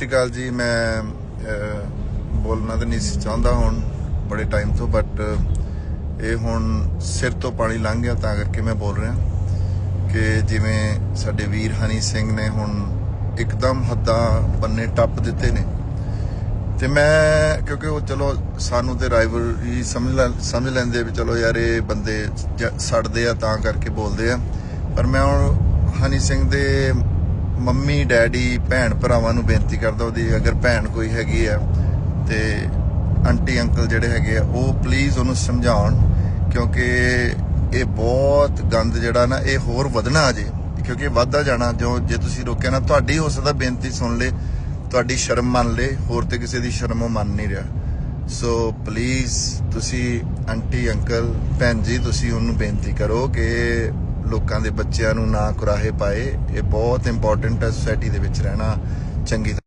ਸ਼੍ਰੀ ਅਕਾਲ ਜੀ, ਮੈਂ ਬੋਲਣਾ ਤਾਂ ਨਹੀਂ ਸੀ ਚਾਹੁੰਦਾ ਹੁਣ, ਬੜੇ ਟਾਈਮ ਤੋਂ ਬਟ ਇਹ ਹੁਣ ਸਿਰ ਤੋਂ ਪਾਣੀ ਲੰਘ ਗਿਆ, ਤਾਂ ਕਰਕੇ ਮੈਂ ਬੋਲ ਰਿਹਾ ਕਿ ਜਿਵੇਂ ਸਾਡੇ ਵੀਰ ਹਨੀ ਸਿੰਘ ਨੇ ਹੁਣ ਇੱਕਦਮ ਹੱਦਾਂ ਬੰਨੇ ਟੱਪ ਦਿੱਤੇ ਨੇ। ਤੇ ਮੈਂ, ਕਿਉਂਕਿ ਉਹ ਚਲੋ ਸਾਨੂੰ ਤੇ ਰਾਈਵਲ ਹੀ ਸਮਝ ਲੈ, ਸਮਝ ਲੈਂਦੇ ਵੀ ਚਲੋ ਯਾਰ ਇਹ ਬੰਦੇ ਸੜਦੇ ਆ ਤਾਂ ਕਰਕੇ ਬੋਲਦੇ ਆ। ਪਰ ਮੈਂ ਹੁਣ ਹਨੀ ਸਿੰਘ ਦੇ ਮੰਮੀ, ਡੈਡੀ, ਭੈਣ ਭਰਾਵਾਂ ਨੂੰ ਬੇਨਤੀ ਕਰਦਾ ਉਹਦੀ, ਅਗਰ ਭੈਣ ਕੋਈ ਹੈਗੀ ਆ ਤੇ ਆਂਟੀ, ਅੰਕਲ ਜਿਹੜੇ ਹੈਗੇ ਆ, ਉਹ ਪਲੀਜ਼ ਉਹਨੂੰ ਸਮਝਾਉਣ, ਕਿਉਂਕਿ ਇਹ ਬਹੁਤ ਗੰਦ ਜਿਹੜਾ ਨਾ, ਇਹ ਹੋਰ ਵਧਣਾ ਅਜੇ, ਕਿਉਂਕਿ ਵੱਧਦਾ ਜਾਣਾ, ਜੋ ਜੇ ਤੁਸੀਂ ਰੋਕਿਆ ਨਾ, ਤੁਹਾਡੀ ਹੋ ਸਕਦਾ ਬੇਨਤੀ ਸੁਣ ਲੇ, ਤੁਹਾਡੀ ਸ਼ਰਮ ਮੰਨ ਲੇ, ਹੋਰ ਤੇ ਕਿਸੇ ਦੀ ਸ਼ਰਮ ਉਹ ਮੰਨ ਨਹੀਂ ਰਿਹਾ। ਸੋ ਪਲੀਜ਼ ਤੁਸੀਂ ਆਂਟੀ, ਅੰਕਲ, ਭੈਣ ਜੀ, ਤੁਸੀਂ ਉਹਨੂੰ ਬੇਨਤੀ ਕਰੋ ਕਿ ਲੋਕਾਂ ਦੇ ਬੱਚਿਆਂ ਨੂੰ ਨਾ ਕੁਰਾਹੇ ਪਾਏ, ਇਹ ਬਹੁਤ ਇੰਪੋਰਟੈਂਟ ਹੈ ਸੋਸਾਇਟੀ ਦੇ ਵਿੱਚ ਰਹਿਣਾ ਚੰਗੀ ਤਰ੍ਹਾਂ।